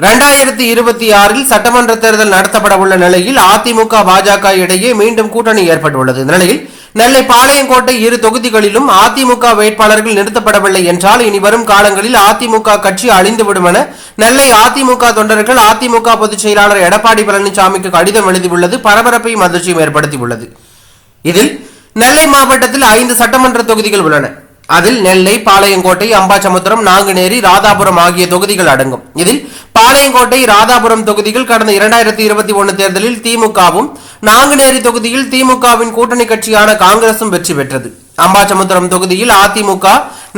இரண்டாயிரத்தி இருபத்தி ஆறில் சட்டமன்ற தேர்தல் நடத்தப்பட உள்ள நிலையில் அதிமுக பாஜக இடையே மீண்டும் கூட்டணி ஏற்பட்டுள்ளது. இந்த நிலையில் நெல்லை பாளையங்கோட்டை இரு தொகுதிகளிலும் அதிமுக வேட்பாளர்கள் நிறுத்தப்படவில்லை என்றால் இனி வரும் காலங்களில் அதிமுக கட்சி அழிந்துவிடும் என நெல்லை அதிமுக தொண்டர்கள் அதிமுக பொதுச் செயலாளர் எடப்பாடி பழனிசாமிக்கு கடிதம் எழுதியுள்ளது. பரபரப்பையும் அதிர்ச்சியும் ஏற்படுத்தியுள்ளது. இதில் நெல்லை மாவட்டத்தில் ஐந்து சட்டமன்ற தொகுதிகள் உள்ளன. அதில் நெல்லை பாளையங்கோட்டை அம்பாசமுத்திரம் நாங்குநேரி ராதாபுரம் ஆகிய தொகுதிகள் அடங்கும். இதில் பாளையங்கோட்டை ராதாபுரம் தொகுதிகள் கடந்த இரண்டாயிரத்தி இருபத்தி ஒன்னு தேர்தலில் திமுகவும் நாங்குநேரி தொகுதியில் திமுகவின் கூட்டணி கட்சியான காங்கிரசும் வெற்றி பெற்றது. அம்பாசமுத்திரம் தொகுதியில் அதிமுக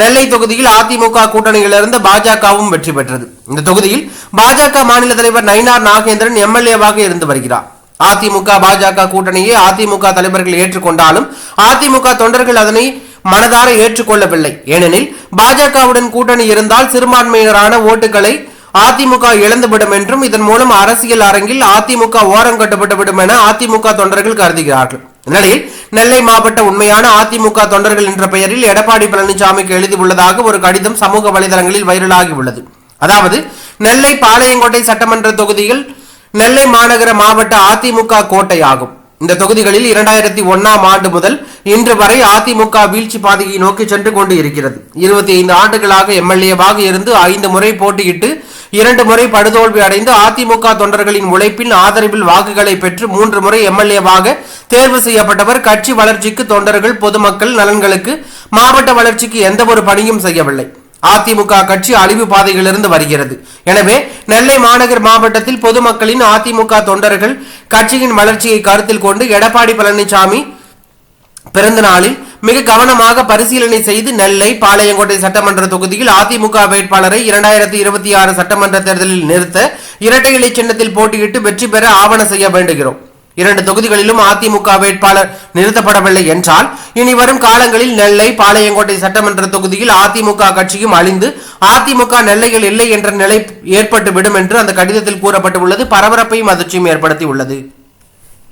நெல்லை தொகுதியில் அதிமுக கூட்டணியிலிருந்து பாஜகவும் வெற்றி பெற்றது. இந்த தொகுதியில் பாஜக மாநில தலைவர் நயினார் நாகேந்திரன் எம்எல்ஏவாக இருந்து வருகிறார். அதிமுக பாஜக கூட்டணியை அதிமுக தலைவர்கள் ஏற்றுக்கொண்டாலும் அதிமுக தொண்டர்கள் அதனை மனதார ஏற்றுக்கொள்ளவில்லை. ஏனெனில் பாஜகவுடன் கூட்டணி இருந்தால் சிறுபான்மையினரான ஓட்டுகளை அதிமுக இழந்துவிடும் என்றும் இதன் மூலம் அரசியல் அரங்கில் அதிமுக ஓரங்கட்டப்பட்டுவிடும் என அதிமுக தொண்டர்கள் கருதுகிறார்கள். இந்நிலையில் நெல்லை மாவட்ட உண்மையான அதிமுக தொண்டர்கள் என்ற பெயரில் எடப்பாடி பழனிசாமிக்கு எழுதியுள்ளதாக ஒரு கடிதம் சமூக வலைதளங்களில் வைரலாகி உள்ளது. அதாவது நெல்லை பாளையங்கோட்டை சட்டமன்ற தொகுதியில் நெல்லை மாநகர மாவட்ட அதிமுக கோட்டை ஆகும் இந்த தொகுதிகளில் இரண்டாயிரத்தி ஒன்னாம் ஆண்டு முதல் இன்று வரை அதிமுக வீழ்ச்சி பாதையை நோக்கி சென்று கொண்டு இருக்கிறது. இருபத்தி ஐந்து ஆண்டுகளாக எம்எல்ஏவாக இருந்து ஐந்து முறை போட்டியிட்டு இரண்டு முறை படுதோல்வி அடைந்து அதிமுக தொண்டர்களின் உழைப்பின் ஆதரவில் வாக்குகளை பெற்று மூன்று முறை எம்எல்ஏவாக தேர்வு செய்யப்பட்டவர். கட்சி வளர்ச்சிக்கு தொண்டர்கள் பொதுமக்கள் நலன்களுக்கு மாவட்ட வளர்ச்சிக்கு எந்த ஒரு பணியும் செய்யவில்லை. அதிமுக கட்சி அழிவு பாதையிலிருந்து வருகிறது. எனவே நெல்லை மாநகர் மாவட்டத்தில் பொதுமக்களின் அதிமுக தொண்டர்கள் கட்சியின் வளர்ச்சியை கருத்தில் கொண்டு எடப்பாடி பழனிசாமி பிறந்த நாளில் மிக கவனமாக பரிசீலனை செய்து நெல்லை பாளையங்கோட்டை சட்டமன்ற தொகுதியில் அதிமுக வேட்பாளரை இரண்டாயிரத்தி இருபத்தி ஆறு சட்டமன்ற தேர்தலில் நிறுத்த இரட்டை இலை சின்னத்தில் போட்டியிட்டு வெற்றி பெற ஆவண செய்ய வேண்டுகிறோம். இரண்டு தொகுதிகளிலும் அதிமுக வேட்பாளர் நிறுத்தப்படவில்லை என்றால் இனி வரும் காலங்களில் நெல்லை பாளையங்கோட்டை சட்டமன்ற தொகுதியில் அதிமுக கட்சியும் அழிந்து அதிமுக நெல்லையில் இல்லை என்ற நிலை ஏற்பட்டு விடும் என்று அந்த கடிதத்தில் கூறப்பட்டுள்ளது. பரபரப்பையும் அதிர்ச்சியும் ஏற்படுத்தி உள்ளது